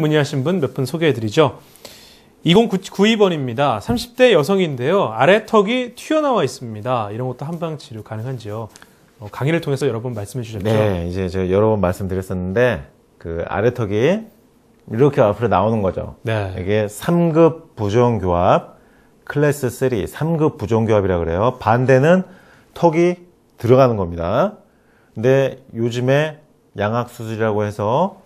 문의하신 분 몇 분 소개해드리죠. 2092번입니다. 30대 여성인데요. 아래 턱이 튀어나와 있습니다. 이런 것도 한방 치료 가능한지요? 어, 강의를 통해서 여러 번 말씀해 주셨죠. 네, 이제 제가 여러 번 말씀드렸었는데 그 아래 턱이 이렇게 앞으로 나오는 거죠. 네. 이게 3급 부종교합, 클래스 3, 3급 부종교합이라 그래요. 반대는 턱이 들어가는 겁니다. 근데 요즘에 양악수술이라고 해서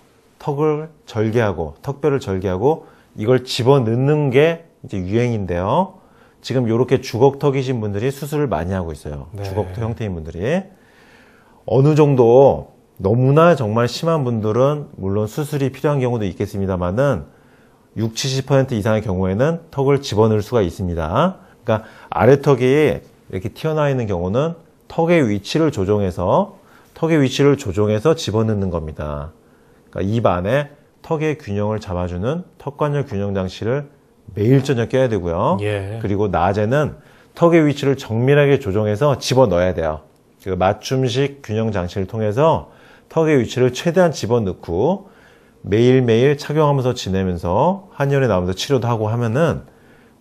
턱을 절개하고, 턱뼈를 절개하고 이걸 집어넣는 게 이제 유행인데요. 지금 이렇게 주걱턱이신 분들이 수술을 많이 하고 있어요. 네. 주걱턱 형태인 분들이. 어느 정도 너무나 정말 심한 분들은 물론 수술이 필요한 경우도 있겠습니다만은 6, 70% 이상의 경우에는 턱을 집어넣을 수가 있습니다. 그러니까 아래 턱이 이렇게 튀어나와 있는 경우는 턱의 위치를 조정해서 턱의 위치를 조정해서 집어넣는 겁니다. 그러니까 입 안에 턱의 균형을 잡아주는 턱관절 균형 장치를 매일 저녁 껴야 되고요. 예. 그리고 낮에는 턱의 위치를 정밀하게 조정해서 집어 넣어야 돼요. 그 맞춤식 균형 장치를 통해서 턱의 위치를 최대한 집어 넣고 매일매일 착용하면서 지내면서 한의원에 나오면서 치료도 하고 하면은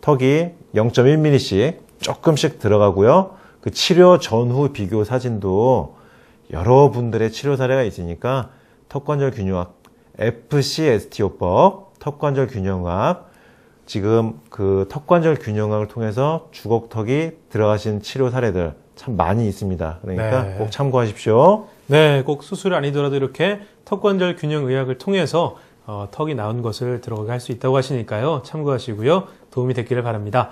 턱이 0.1mm씩 조금씩 들어가고요. 그 치료 전후 비교 사진도 여러분들의 치료 사례가 있으니까 턱관절 균형학 FCSTO법 턱관절 균형학 지금 그 턱관절 균형학을 통해서 주걱턱이 들어가신 치료 사례들 참 많이 있습니다. 그러니까 네. 꼭 참고하십시오. 네, 꼭 수술이 아니더라도 이렇게 턱관절 균형 의학을 통해서 어, 턱이 나온 것을 들어가게 할 수 있다고 하시니까요. 참고하시고요. 도움이 됐기를 바랍니다.